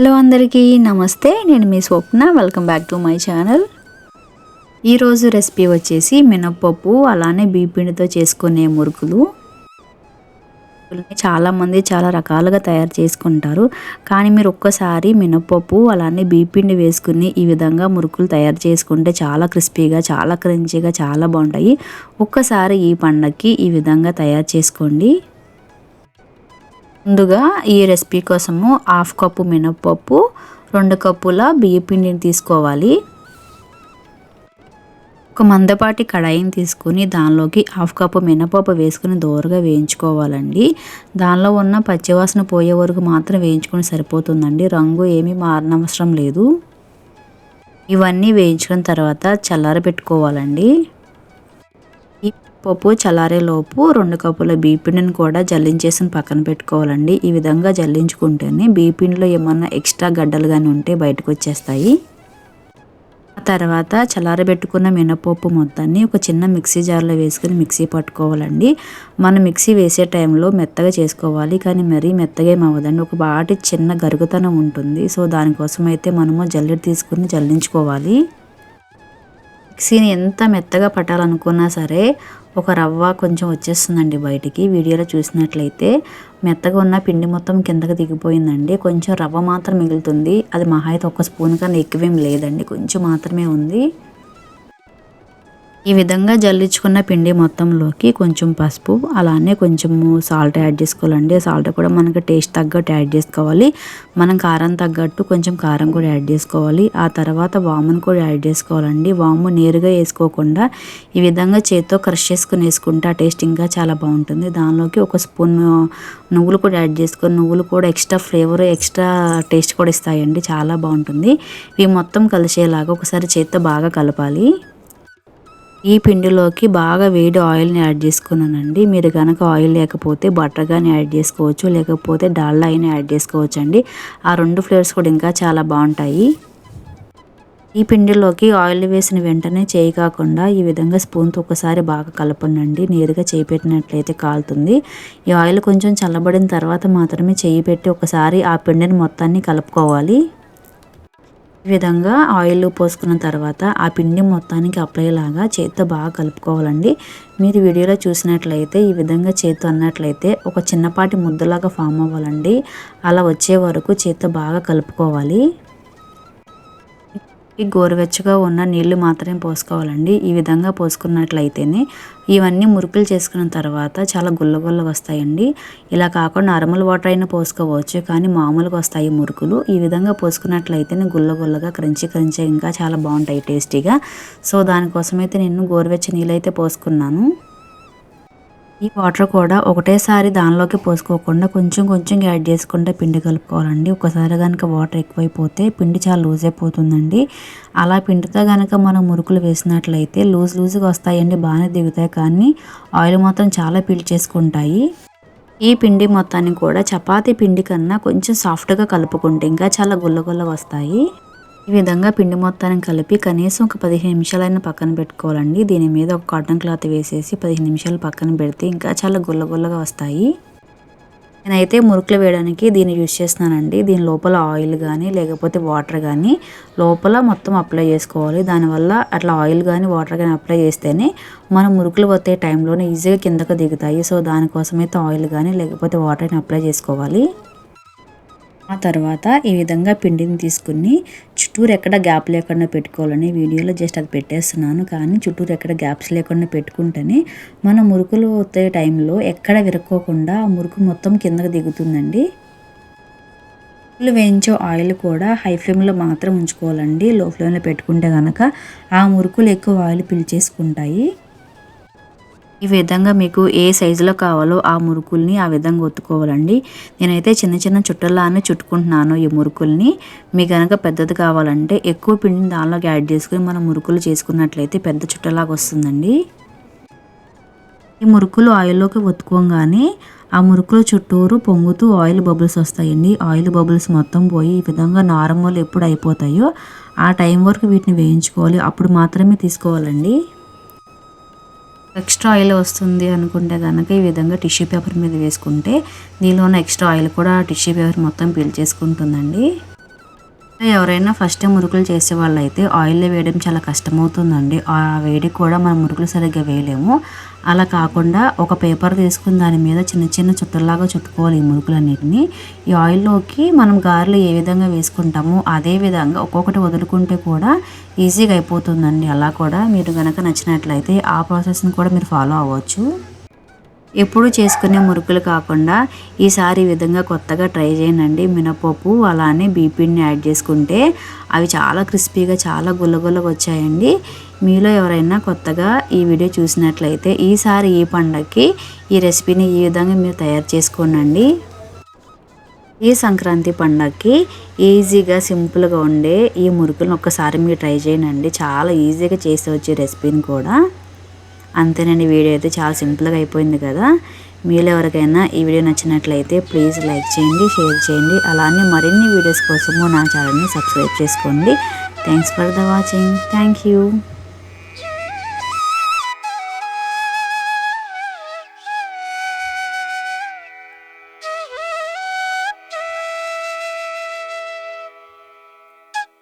Hello అందరికీ నమస్తే నేను మీ Swapna. Welcome back to my channel ఈరోజు రెసిపీ వచ్చేసి మినప్పప్పు అలానే బీపిండితో చేసుకునే మురుకులు. చాలామంది చాలా రకాలుగా తయారు చేసుకుంటారు. కానీ మీరు ఒక్కసారి మినప్పప్పు అలానే బీపిండి వేసుకుని ఈ విధంగా మురుకులు తయారు చేసుకుంటే చాలా క్రిస్పీగా చాలా క్రంచీగా చాలా బాగుంటాయి. ఒక్కసారి ఈ పండగకి ఈ విధంగా తయారు చేసుకోండి. ముందుగా ఈ రెసిపీ కోసము హాఫ్ కప్పు మినప్పప్పు రెండు కప్పుల బియ్యపిండిని తీసుకోవాలి. ఒక మందపాటి కడాయిని తీసుకుని దానిలోకి హాఫ్ కప్పు మినపప్పు వేసుకుని దోరగా వేయించుకోవాలండి. దానిలో ఉన్న పచ్చివాసన పోయే వరకు మాత్రం వేయించుకొని సరిపోతుందండి. రంగు ఏమీ మారనవసరం లేదు. ఇవన్నీ వేయించుకున్న తర్వాత చల్లార పెట్టుకోవాలండి పప్పు చల్లారేలోపు రెండు కప్పుల బీపిండిని కూడా జల్లించేసి పక్కన పెట్టుకోవాలండి. ఈ విధంగా జల్లించుకుంటేనే బీపిండిలో ఏమన్నా ఎక్స్ట్రా గడ్డలు కానీ ఉంటే బయటకు వచ్చేస్తాయి ఆ తర్వాత చల్లారబెట్టుకున్న మినపప్పు మొత్తాన్ని ఒక చిన్న మిక్సీ జార్లో వేసుకుని మిక్సీ పట్టుకోవాలండి. మనం మిక్సీ వేసే టైంలో మెత్తగా చేసుకోవాలి. కానీ మరీ మెత్తగా ఏమవ్వదండి ఒక బాటి చిన్న గరుగుతనం ఉంటుంది. సో దానికోసం అయితే మనము జల్లెడ తీసుకుని జల్లించుకోవాలి. మిక్సీని ఎంత మెత్తగా పట్టాలనుకున్నా సరే ఒక రవ్వ కొంచెం వచ్చేస్తుందండి బయటికి. వీడియోలో చూసినట్లయితే మెత్తగా ఉన్న పిండి మొత్తం కిందకి దిగిపోయిందండి. కొంచెం రవ్వ మాత్రం మిగులుతుంది. అది మహా అయితే ఒక స్పూన్ కన్నా ఎక్కువేం లేదండి. కొంచెం మాత్రమే ఉంది. ఈ విధంగా జల్లించుకున్న పిండి మొత్తంలోకి కొంచెం పసుపు అలానే కొంచెము సాల్ట్ యాడ్ చేసుకోవాలండి. సాల్ట్ కూడా మనకి టేస్ట్ తగ్గట్టు యాడ్ చేసుకోవాలి. మనం కారం తగ్గట్టు కొంచెం కారం కూడా యాడ్ చేసుకోవాలి. ఆ తర్వాత వామును కూడా యాడ్ చేసుకోవాలండి. వాము నేరుగా వేసుకోకుండా ఈ విధంగా చేతితో క్రష్ చేసుకుని వేసుకుంటే ఆ టేస్ట్ ఇంకా చాలా బాగుంటుంది. దానిలోకి ఒక స్పూన్ నువ్వులు కూడా యాడ్ చేసుకొని నువ్వులు కూడా ఎక్స్ట్రా ఫ్లేవర్ ఎక్స్ట్రా టేస్ట్ కూడా ఇస్తాయండి. చాలా బాగుంటుంది. ఇవి మొత్తం కలిసేలాగా ఒకసారి చేత్తో బాగా కలపాలి. ఈ పిండిలోకి బాగా వేడి ఆయిల్ని యాడ్ చేసుకున్నానండి. మీరు కనుక ఆయిల్ లేకపోతే బటర్ కానీ యాడ్ చేసుకోవచ్చు లేకపోతే డాల్డా అయినా యాడ్ చేసుకోవచ్చు అండి ఆ రెండు ఫ్లేవర్స్ కూడా ఇంకా చాలా బాగుంటాయి. ఈ పిండిలోకి ఆయిల్ వేసిన వెంటనే చేయి కాకుండా ఈ విధంగా స్పూన్తో ఒకసారి బాగా కలపనండి. నేరుగా చేయి పెట్టినట్లయితే కాలుతుంది. ఈ ఆయిల్ కొంచెం చల్లబడిన తర్వాత మాత్రమే చేయి పెట్టి ఒకసారి ఆ పిండిని మొత్తాన్ని కలుపుకోవాలి. ఈ విధంగా ఆయిల్ పోసుకున్న తర్వాత ఆ పిండి మొత్తానికి అప్లై లాగా చేత్తో బాగా కలుపుకోవాలండి. మీరు వీడియోలో చూసినట్లయితే ఈ విధంగా చేత్తో అన్నట్లయితే ఒక చిన్నపాటి ముద్దలాగా ఫామ్ అవ్వాలండి. అలా వచ్చే వరకు చేత్తో బాగా కలుపుకోవాలి. గోరువెచ్చగా ఉన్న నీళ్ళు మాత్రమే పోసుకోవాలండి. ఈ విధంగా పోసుకున్నట్లయితేనే ఇవన్నీ మురుకులు చేసుకున్న తర్వాత చాలా గుల్లగుల్ల వస్తాయండి. ఇలా కాకుండా నార్మల్ వాటర్ అయినా పోసుకోవచ్చు. కానీ మామూలుగా వస్తాయి మురుకులు. ఈ విధంగా పోసుకున్నట్లయితేనే గుల్లగుల్లగా క్రంచి క్రంచి ఇంకా చాలా బాగుంటాయి టేస్టీగా. సో దానికోసమైతే నేను గోరువెచ్చ నీళ్ళు అయితే పోసుకున్నాను. ఈ వాటర్ కూడా ఒకటేసారి దానిలోకి పోసుకోకుండా కొంచెం కొంచెం యాడ్ చేసుకుంటే పిండి కలుపుకోవాలండి. ఒకసారి కనుక వాటర్ ఎక్కువైపోతే పిండి చాలా లూజ్ అయిపోతుందండి. అలా పిండితో కనుక మనం మురుకులు వేసినట్లయితే లూజ్ లూజ్గా వస్తాయండి బాగానే దిగుతాయి. కానీ ఆయిల్ మాత్రం చాలా పీల్చేసుకుంటాయి ఈ పిండి మొత్తాన్ని కూడా చపాతీ పిండి కన్నా కొంచెం సాఫ్ట్గా కలుపుకుంటే ఇంకా చాలా గుల్లగుల్ల వస్తాయి. ఈ విధంగా పిండి మొత్తాన్ని కలిపి కనీసం ఒక పదిహేను నిమిషాలైనా పక్కన పెట్టుకోవాలండి. దీని మీద ఒక కాటన్ క్లాత్ వేసేసి పదిహేను నిమిషాలు పక్కన పెడితే ఇంకా చాలా గుల్లగుల్లగా వస్తాయి. నేనైతే మురుకులు వేయడానికి దీన్ని యూజ్ చేస్తున్నానండి. దీని లోపల ఆయిల్ కానీ లేకపోతే వాటర్ కానీ లోపల మొత్తం అప్లై చేసుకోవాలి. దానివల్ల అట్లా ఆయిల్ కానీ వాటర్ కానీ అప్లై చేస్తేనే మనం మురుకులు వచ్చే టైంలోనే ఈజీగా కిందకు దిగుతాయి. సో దానికోసమైతే ఆయిల్ కానీ లేకపోతే వాటర్ని అప్లై చేసుకోవాలి. ఆ తర్వాత ఈ విధంగా పిండిని తీసుకుని చుట్టూరు ఎక్కడ గ్యాప్ లేకుండా పెట్టుకోవాలని వీడియోలో జస్ట్ అది పెట్టేస్తున్నాను. కానీ చుట్టూరు ఎక్కడ గ్యాప్స్ లేకుండా పెట్టుకుంటేనే మన మురుకులు వచ్చే టైంలో ఎక్కడ విరక్కోకుండా ఆ మురుకు మొత్తం కిందకు దిగుతుందండి. వేయించే ఆయిల్ కూడా హై ఫ్లేమ్లో మాత్రం ఉంచుకోవాలండి. లో ఫ్లేమ్లో పెట్టుకుంటే కనుక ఆ మురుకులు ఎక్కువ ఆయిల్ పిలిచేసుకుంటాయి. ఈ విధంగా మీకు ఏ సైజులో కావాలో ఆ మురుకుల్ని ఆ విధంగా ఒత్తుకోవాలండి. నేనైతే చిన్న చిన్న చుట్టలానే చుట్టుకుంటున్నాను ఈ మురుకుల్ని. మీ కనుక పెద్దది కావాలంటే ఎక్కువ పిండిని దానిలోకి యాడ్ చేసుకుని మనం మురుకులు చేసుకున్నట్లయితే పెద్ద చుట్టలాగా వస్తుందండి. ఈ మురుకులు ఆయిల్లోకి ఒత్తుకోగానే ఆ మురుకులు చుట్టూరు పొంగుతూ ఆయిల్ బబుల్స్ వస్తాయండి. ఆయిల్ బబుల్స్ మొత్తం పోయి ఈ విధంగా నార్మల్ ఎప్పుడు అయిపోతాయో ఆ టైం వరకు వీటిని వేయించుకోవాలి. అప్పుడు మాత్రమే తీసుకోవాలండి. ఎక్స్ట్రా ఆయిల్ వస్తుంది అనుకుంటే కనుక ఈ విధంగా టిష్యూ పేపర్ మీద వేసుకుంటే దీనిలో ఉన్న ఎక్స్ట్రా ఆయిల్ కూడా టిష్యూ పేపర్ మొత్తం పీల్ చేసుకుంటుందండి. ఎవరైనా ఫస్ట్ మురుకులు చేసే వాళ్ళైతే ఆయిల్లో వేయడం చాలా కష్టమవుతుందండి. ఆ వేడి కూడా మనం మురుకులు సరిగ్గా వేయలేము. అలా కాకుండా ఒక పేపర్ తీసుకుని దాని మీద చిన్న చిన్న చుట్టల్లాగా చుట్టుకోవాలి ఈ మురుకులన్నిటిని. ఈ ఆయిల్లోకి మనం గారెలు ఏ విధంగా వేసుకుంటామో అదే విధంగా ఒక్కొక్కటి వదులుకుంటే కూడా ఈజీగా అయిపోతుందండి. అలా కూడా మీరు కనుక నచ్చినట్లయితే ఆ ప్రాసెస్ని కూడా మీరు ఫాలో అవ్వచ్చు. ఎప్పుడు చేసుకునే మురుకులు కాకుండా ఈసారి ఈ విధంగా కొత్తగా ట్రై చేయండి మినపప్పు అలానే బీపీని యాడ్ చేసుకుంటే అవి చాలా క్రిస్పీగా చాలా గుల్లగుల్లగా వచ్చాయండి మీలో ఎవరైనా కొత్తగా ఈ వీడియో చూసినట్లయితే ఈసారి ఈ పండగకి ఈ రెసిపీని ఈ విధంగా మీరు తయారు చేసుకోనండి. ఈ సంక్రాంతి పండగకి ఈజీగా సింపుల్గా ఉండే ఈ మురుకులను ఒక్కసారి మీరు ట్రై చేయండి చాలా ఈజీగా చేసి వచ్చే రెసిపీని కూడా. అంతేనండి వీడియో అయితే చాలా సింపుల్గా అయిపోయింది కదా. మీలో ఎవరికైనా ఈ వీడియో నచ్చినట్లయితే ప్లీజ్ లైక్ చేయండి షేర్ చేయండి. అలానే మరిన్ని వీడియోస్ కోసము నా ఛానల్ని సబ్స్క్రైబ్ చేసుకోండి. Thanks for the watching thank you